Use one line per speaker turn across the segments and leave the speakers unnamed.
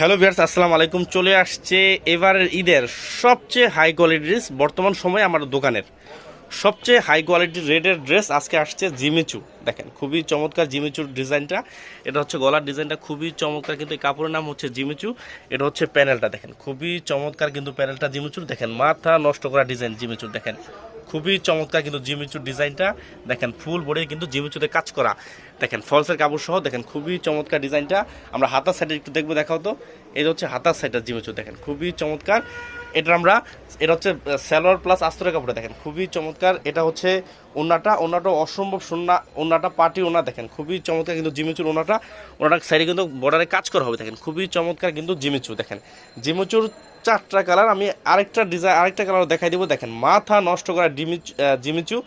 Hello viewers আসসালামু আলাইকুম। চলে আসছে এবারের ঈদের সবচেয়ে হাই কোয়ালিটির ড্রেস বর্তমান সময়ে আমার দোকানের। সবচেয়ে হাই কোয়ালিটির রেডের ড্রেস আজকে আসছে জিমিচু। দেখেন, খুবই চমৎকার জিমিচুর ডিজাইনটা। এটা হচ্ছে গলার ডিজাইনটা, খুবই চমৎকার কিন্তু এই কাপড়ের নাম হচ্ছে জিমিচু। এটা হচ্ছে প্যানেলটা, দেখেন, খুবই চমৎকার কিন্তু প্যানেলটা জিমিচুর। দেখেন, মাথা নষ্ট করা ডিজাইন জিমিচুর, দেখেন। খুবই চমৎকার কিন্তু জিমিচুর ডিজাইনটা। দেখেন ফুল বডি কিন্তু জিমিচুতে কাজ করা। দেখেন ফলসের কাপড় সহ, দেখেন খুবই চমৎকার ডিজাইনটা। আমরা হাতার সাইডে একটু দেখব, দেখাও তো। এই হচ্ছে হাতার সাইডটা জিমিচু দেখেন খুবই চমৎকার। এটা আমরা, এটা হচ্ছে স্যালোয়ার প্লাস আস্তরের কাপড়ে দেখেন। খুবই চমৎকার। এটা হচ্ছে ওনাটা ওনাটা অসম্ভব সোনা ওনাটা পার্টি ওনা দেখেন। খুবই চমৎকার কিন্তু জিমিচুর ওনাটা ওনাটা সাইডে কিন্তু বর্ডারে কাজ করা হবে দেখেন। খুবই চমৎকার কিন্তু জিমিচু দেখেন। জিমিচুর চারটা কালার আমি আরেকটা ডিজাইন আরেকটা কালার দেখাই দিব। দেখেন, মাথা নষ্ট করা ডিমিচু জিমিচু।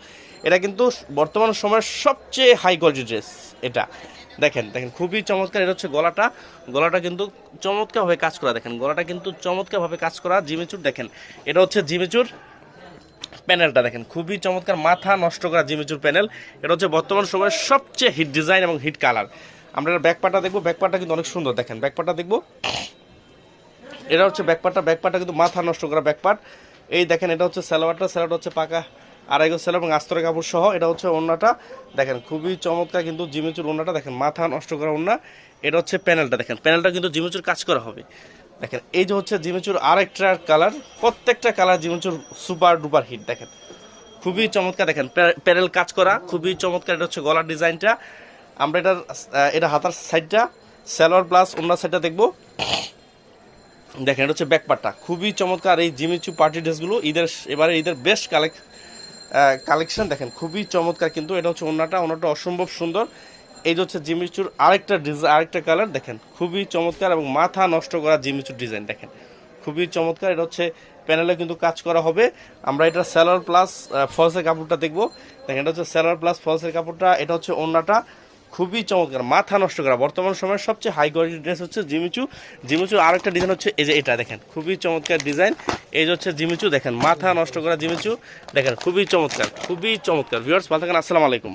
এটা কিন্তু বর্তমান সময়ের সবচেয়ে হাই কোয়ালিটি ড্রেস এটা। দেখেন দেখেন, খুবই চমৎকার, এটা হচ্ছে গলাটা। গলাটা কিন্তু চমৎকারভাবে কাজ করা, দেখেন, গলাটা কিন্তু চমৎকারভাবে কাজ করা, জিমিচুর, দেখেন, এটা হচ্ছে জিমিচুর প্যানেলটা, দেখেন, খুবই চমৎকার, মাথা নষ্ট করা জিমেচুর প্যানেল। এটা হচ্ছে বর্তমান সময়ের সবচেয়ে হিট ডিজাইন এবং হিট কালার আমরা ব্যাকপাটা দেখব ব্যাকপাটা কিন্তু অনেক সুন্দর, দেখেন ব্যাকপাটা দেখব। এটা হচ্ছে ব্যাকপাটটা ব্যাকপাটটা কিন্তু মাথা নষ্ট করা ব্যাকপাট এই দেখেন, এটা হচ্ছে স্যালোয়ারটা স্যালোয়ারটা হচ্ছে পাকা। আড়াই গজ স্যালোয়ার এবং আস্তরের কাপড় সহ এটা হচ্ছে ওন্নাটা। দেখেন খুবই চমৎকার কিন্তু জিমিচুর ওন্নাটা। দেখেন মাথা নষ্ট করা ওন্না। এটা হচ্ছে প্যানেলটা দেখেন। প্যানেলটা কিন্তু জিমিচুর কাজ করা হবে। দেখেন এই যে হচ্ছে জিমিচুর আরেকটা কালার, প্রত্যেকটা কালার জিমিচুর সুপার ডুপার হিট, দেখেন। খুবই চমৎকার, দেখেন। প্যানেল কাজ করা, খুবই চমৎকার। এটা হচ্ছে গলার ডিজাইনটা। আমরা এটার এটা হাতার সাইডটা স্যালোয়ার প্লাস অন্য সাইডটা দেখব। দেখেন এটা হচ্ছে ব্যাকপারটা খুবই চমৎকার এই জিমিচু পার্টি ড্রেসগুলো। ঈদের, এবারে ঈদের বেস্ট কালেক কালেকশন দেখেন, খুবই চমৎকার কিন্তু এটা হচ্ছে ওনাটা ওনাটা অসম্ভব সুন্দর। এই যে হচ্ছে জিমিচুর আরেকটা ডিজাইন আরেকটা কালার দেখেন, খুবই চমৎকার এবং মাথা নষ্ট করা জিমিচুর ডিজাইন দেখেন। খুবই চমৎকার, এটা হচ্ছে প্যানেলে কিন্তু কাজ করা হবে। আমরা এটা স্যালোয়ার প্লাস ফলসের কাপড়টা দেখব। দেখেন, এটা হচ্ছে স্যালোয়ার প্লাস ফলসের কাপড়টা, এটা হচ্ছে ওনাটা খুবই চমৎকার, মাথা নষ্ট করা। বর্তমান সময়ের সবচেয়ে হাই কোয়ালিটি ড্রেস হচ্ছে জিমিচু জিমিচুর আরেকটা ডিজাইন হচ্ছে এই যে এটা দেখেন, খুবই চমৎকার ডিজাইন এই যে হচ্ছে জিমিচু দেখেন, মাথা নষ্ট করা জিমিচু দেখেন, খুবই চমৎকার খুবই চমৎকার। ভিউয়ার্স ভালো থাকেন, আসসালামু আলাইকুম।